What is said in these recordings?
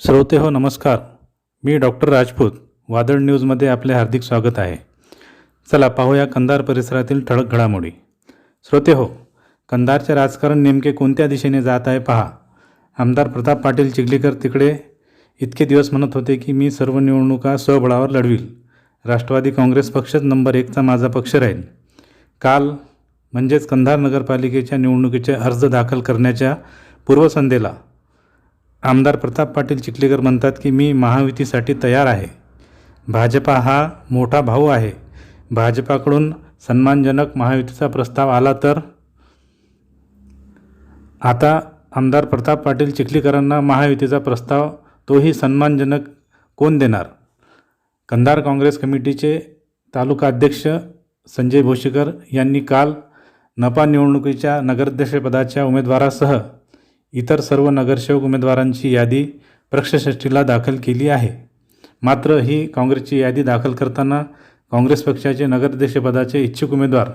श्रोते हो नमस्कार. मी डॉक्टर राजपूत. वादळ न्यूजमध्ये आपले हार्दिक स्वागत आहे. चला पाहूया कंधार परिसरातील ठळक घडामोडी. श्रोते हो कंधारचे राजकारण नेमके कोणत्या दिशेने जात आहे पहा. आमदार प्रताप पाटील चिखलीकर तिकडे इतके दिवस म्हणत होते की मी सर्व निवडणुका स्वबळावर लढवील. राष्ट्रवादी काँग्रेस पक्षच नंबर एकचा माझा पक्ष राहील. काल म्हणजेच कंधार नगरपालिकेच्या निवडणुकीचे अर्ज दाखल करण्याच्या पूर्वसंध्येला आमदार प्रताप पाटील चिखलीकर म्हणतात की मी महायुतीसाठी तयार आहे. भाजपा हा मोठा भाऊ आहे. भाजपाकडून सन्मानजनक महायुतीचा प्रस्ताव आला तर आता आमदार प्रताप पाटील चिखलीकरांना महायुतीचा प्रस्ताव तोही सन्मानजनक कोण देणार? कंधार काँग्रेस कमिटीचे तालुका अध्यक्ष संजय भोशीकर यांनी काल नपा निवडणुकीच्या नगराध्यक्षपदाच्या उमेदवारासह इतर सर्व नगरसेवक उमेदवारांची यादी पक्षश्रेष्ठीला दाखल केली आहे. मात्र ही काँग्रेसची यादी दाखल करताना काँग्रेस पक्षाचे नगराध्यक्षपदाचे इच्छुक उमेदवार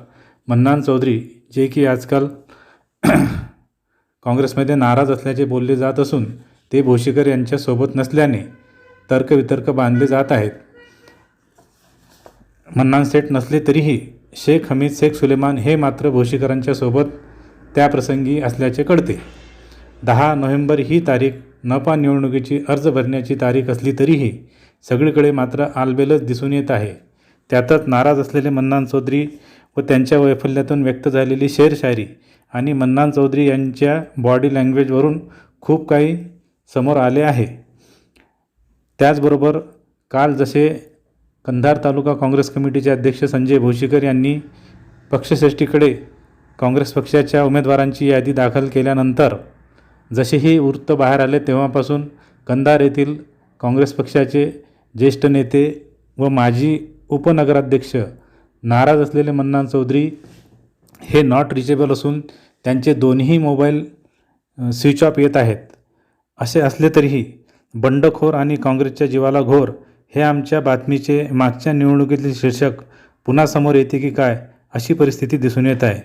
मन्नान चौधरी जे की आजकाल काँग्रेसमध्ये नाराज असल्याचे बोलले जात असून ते भोशीकर यांच्यासोबत नसल्याने तर्कवितर्क बांधले जात आहेत. मन्नान सेठ नसले तरीही शेख हमीद शेख सुलेमान हे मात्र भोशीकरांच्या सोबत त्याप्रसंगी असल्याचे कळते. दहा नोव्हेंबर ही तारीख नपा निवडणुकीची अर्ज भरण्याची तारीख असली तरीही सगळीकडे मात्र आलबेलच दिसून येत आहे. त्यातच नाराज असलेले मन्नान चौधरी व त्यांच्या वैफल्यातून व्यक्त झालेली शेरशायरी आणि मन्नान चौधरी यांच्या बॉडी लँग्वेजवरून खूप काही समोर आले आहे. त्याचबरोबर काल जसे कंधार तालुका काँग्रेस कमिटीचे अध्यक्ष संजय भोशीकर यांनी पक्षश्रेष्ठीकडे काँग्रेस पक्षाच्या उमेदवारांची यादी दाखल केल्यानंतर जसेही वृत्त बाहेर आले तेव्हापासून कंधार येथील काँग्रेस पक्षाचे ज्येष्ठ नेते व माजी उपनगराध्यक्ष नाराज असलेले मन्नान चौधरी हे नॉट रिचेबल असून त्यांचे दोन्ही मोबाईल स्विच ऑफ येत आहेत. असे असले तरीही बंडखोर आणि काँग्रेसच्या जीवाला घोर हे आमच्या बातमीचे मागच्या निवडणुकीतील शीर्षक पुन्हा समोर येते की काय अशी परिस्थिती दिसून येत आहे.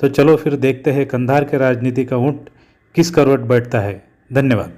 तो चलो फिर देखते हे कंधार के राजनीती का ऊँट किस करवट बैठता है? धन्यवाद।